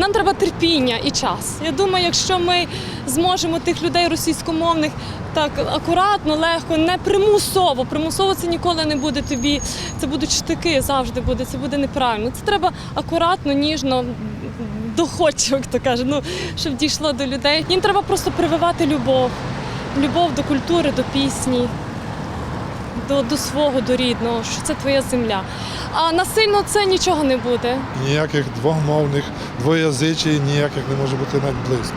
Нам треба терпіння і час. Я думаю, якщо ми зможемо тих людей російськомовних так акуратно, легко, не примусово. Примусово це ніколи не буде тобі. Це будуть штики, завжди буде. Це буде неправильно. Це треба акуратно, ніжно, доходчиво, як то каже, ну щоб дійшло до людей. Їм треба просто прививати любов, любов до культури, до пісні до, до свого, до рідного, що це твоя земля. А насильно це нічого не буде. Ніяких двомовних, двоязичій ніяких не може бути навіть близько.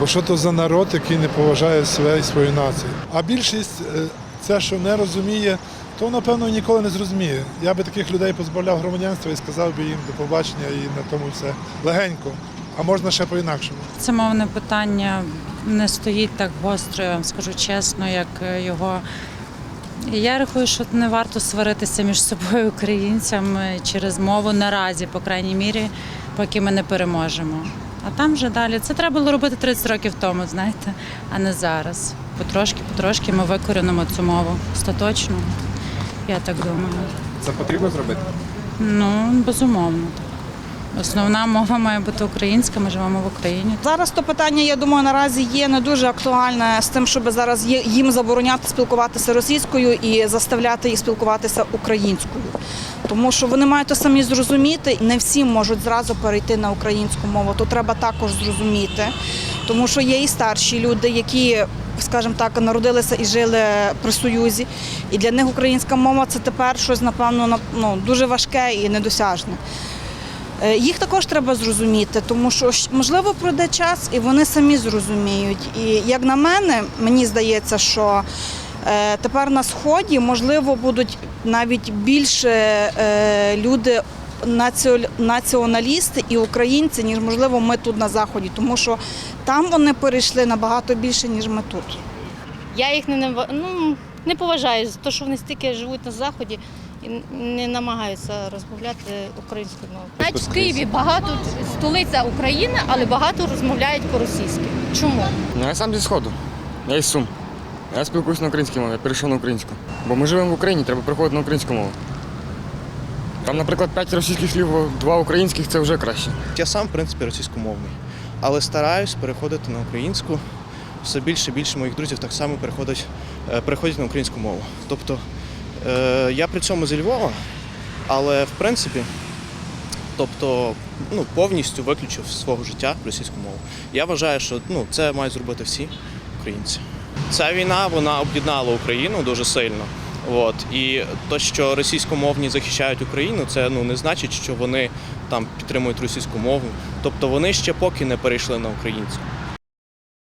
Бо що то за народ, який не поважає себе і свою націю. А більшість, це, що не розуміє, то напевно ніколи не зрозуміє. Я би таких людей позбавляв громадянства і сказав би їм до побачення і на тому все легенько. А можна ще по-інакшому. Це мовне питання не стоїть так гостро, я вам скажу чесно, як е, його. Я рахую, що не варто сваритися між собою українцями через мову наразі, по крайній мірі, поки ми не переможемо. А там вже далі. Це треба було робити 30 років тому, знаєте, а не зараз. Потрошки, потрошки ми викорінимо цю мову остаточно. Я так думаю. Це потрібно зробити? Ну, безумовно. Основна мова має бути українська, ми живемо в Україні. Зараз то питання, я думаю, наразі є не дуже актуальне з тим, щоб зараз їм забороняти спілкуватися російською і заставляти їх спілкуватися українською. Тому що вони мають то самі зрозуміти, не всі можуть зразу перейти на українську мову. То треба також зрозуміти, тому що є і старші люди, які, скажімо так, народилися і жили при союзі, і для них українська мова це тепер щось, напевно, на- ну, дуже важке і недосяжне. Е, Їх також треба зрозуміти, тому що можливо пройде час і вони самі зрозуміють. І як на мене, мені здається, що е, тепер на сході можливо будуть навіть більше е, люди. націо- Націоналісти і українці, ніж можливо ми тут на заході, тому що там вони перейшли набагато більше, ніж ми тут. Я їх не, ну, не поважаю за те, що вони стільки живуть на заході і не намагаються розмовляти українською мовою. Навіть в Києві багато столиця України, але багато розмовляють по-російськи. Чому? Ну, я сам зі сходу. Я із Сум. Я спілкуюся на українській мові, я перейшов на українську. Бо ми живемо в Україні, треба приходити на українську мову. Там, наприклад, п'ять російських слів, два українських це вже краще. Я сам, в принципі, російськомовний, але стараюсь переходити на українську. Все більше і більше моїх друзів так само переходять, е, переходять на українську мову. Тобто я при цьому зі Львова, але в принципі, тобто, ну, повністю виключив з свого життя російську мову. Я вважаю, що ну, це мають зробити всі українці. Ця війна вона об'єднала Україну дуже сильно. От і те, що російськомовні захищають Україну, це ну не значить, що вони там підтримують російську мову. Тобто вони ще поки не перейшли на українську.